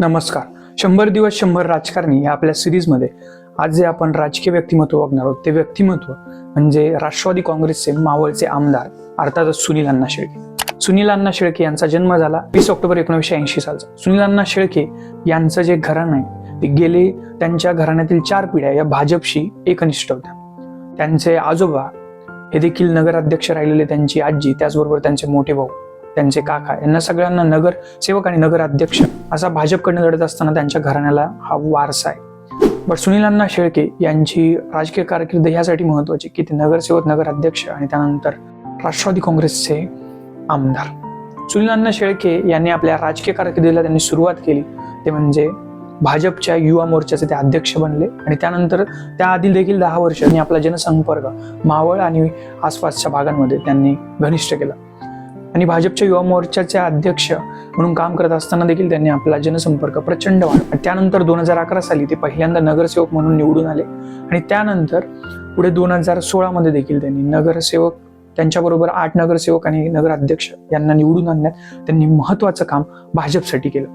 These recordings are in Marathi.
नमस्कार. शंभर दिवस शंभर राजकारणी या आपल्या सिरीजमध्ये. आज जे आपण राजकीय व्यक्तिमत्व बघणार आहोत ते व्यक्तिमत्व म्हणजे राष्ट्रवादी काँग्रेसचे मावळचे आमदार अर्थातच सुनील अण्णा शेळके. सुनील अण्णा शेळके यांचा जन्म झाला वीस ऑक्टोबर एकोणीसशे ऐंशी सालचा. सुनील अण्णा शेळके यांचं जे घराणं आहे ते गेले त्यांच्या घराण्यातील चार पिढ्या या भाजपशी एकनिष्ठ होत्या. त्यांचे आजोबा हे देखील नगराध्यक्ष राहिलेले त्यांची आजी त्याचबरोबर त्यांचे मोठे भाऊ. त्यांचे काका यांना सगळ्यांना नगर सेवक आणि नगराध्यक्ष असा भाजपकडनं लढत असताना त्यांच्या घराण्याला हा वारसा आहे. बट सुनीलांना शेळके यांची राजकीय कारकीर्द ह्यासाठी महत्वाची की ते नगरसेवक नगराध्यक्ष आणि त्यानंतर राष्ट्रवादी काँग्रेसचे आमदार. सुनीलांना शेळके यांनी आपल्या राजकीय कारकिर्दीला त्यांनी सुरुवात केली. ते म्हणजे भाजपच्या युवा मोर्चाचे ते अध्यक्ष बनले आणि त्यानंतर त्याआधी देखील दहा वर्ष त्यांनी आपला जनसंपर्क मावळ आणि आसपासच्या भागांमध्ये त्यांनी घनिष्ठ केला. आणि भाजपच्या युवा मोर्चाचे अध्यक्ष म्हणून काम करत असताना देखील त्यांनी आपला जनसंपर्क प्रचंड वाढला त्यानंतर दोन हजार अकरा साली ते पहिल्यांदा नगरसेवक म्हणून निवडून आले. आणि त्यानंतर पुढे दोन हजार सोळामध्ये देखील त्यांनी नगरसेवक त्यांच्याबरोबर आठ नगरसेवक आणि नगराध्यक्ष यांना निवडून आणण्यात त्यांनी महत्वाचं काम भाजपसाठी केलं.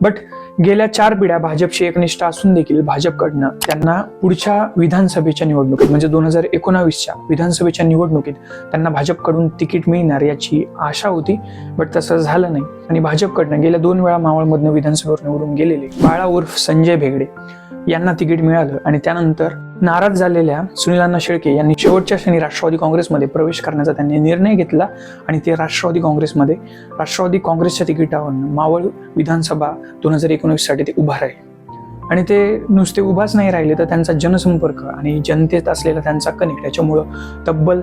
बट गेल्या चार पिढ्या भाजपशी एकनिष्ठ असून देखील भाजपकडनं त्यांना पुढच्या विधानसभेच्या निवडणुकीत म्हणजे दोन हजार एकोणावीसच्या विधानसभेच्या निवडणुकीत त्यांना भाजपकडून तिकीट मिळणार याची आशा होती बट तसं झालं नाही. आणि भाजपकडनं गेल्या दोन वेळा मावळमधनं विधानसभेवर निवडून गेलेले बाळा उर्फ संजय भेगडे यांना तिकीट मिळालं आणि त्यानंतर नाराज झालेल्या सुनीलांना शेळके यांनी शेवटच्या क्षणी राष्ट्रवादी काँग्रेसमध्ये प्रवेश करण्याचा त्यांनी निर्णय घेतला आणि ते राष्ट्रवादी काँग्रेसमध्ये राष्ट्रवादी काँग्रेसच्या तिकिटावर मावळ विधानसभा दोन हजार एकोणीससाठी ते उभा राहिले. आणि ते नुसते उभाच नाही राहिले तर त्यांचा जनसंपर्क आणि जनतेत असलेला त्यांचा कनेक्ट याच्यामुळं तब्बल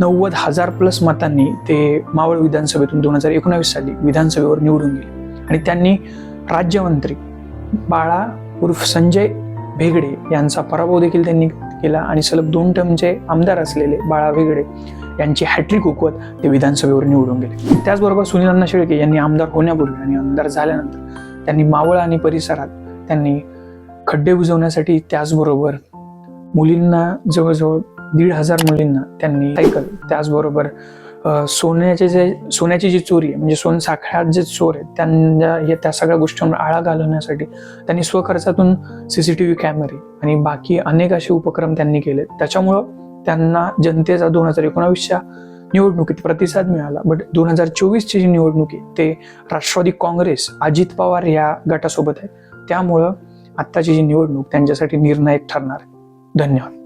नव्वद हजार प्लस मतांनी ते मावळ विधानसभेतून दोन हजार एकोणावीस साली विधानसभेवर निवडून गेले. आणि त्यांनी राज्यमंत्री बाळा उर्फ संजय भेगडे यांचा पराभव देखील त्यांनी केला आणि सलग दोन टर्मचे आमदार असलेले बाळा भेगडे यांची हॅट्रिक हुकवत ते विधानसभेवर निवडून गेले. त्याचबरोबर सुनील अण्णा शेळके यांनी आमदार होण्यापूर्वी आणि आमदार झाल्यानंतर त्यांनी मावळ आणि परिसरात त्यांनी खड्डे बुजवण्यासाठी त्याचबरोबर मुलींना जवळजवळ दीड हजार मुलींना त्यांनी सायकल त्याचबरोबर सोन्याचे जे सोन्याची जी चोरी आहे म्हणजे सोन साखळ्यात जे चोर आहेत त्यांना या त्या सगळ्या गोष्टींवर आळा घालवण्यासाठी त्यांनी स्वखर्चातून व्ही कॅमेरे आणि बाकी अनेक असे उपक्रम त्यांनी केले त्याच्यामुळं त्यांना जनतेचा दोन हजार एकोणावीसच्या निवडणुकीत प्रतिसाद मिळाला बट दोन हजार चोवीसची जी निवडणूक आहे ते राष्ट्रवादी काँग्रेस अजित पवार या गटासोबत आहे. त्यामुळं आत्ताची जी निवडणूक त्यांच्यासाठी निर्णायक ठरणार आहे. धन्यवाद.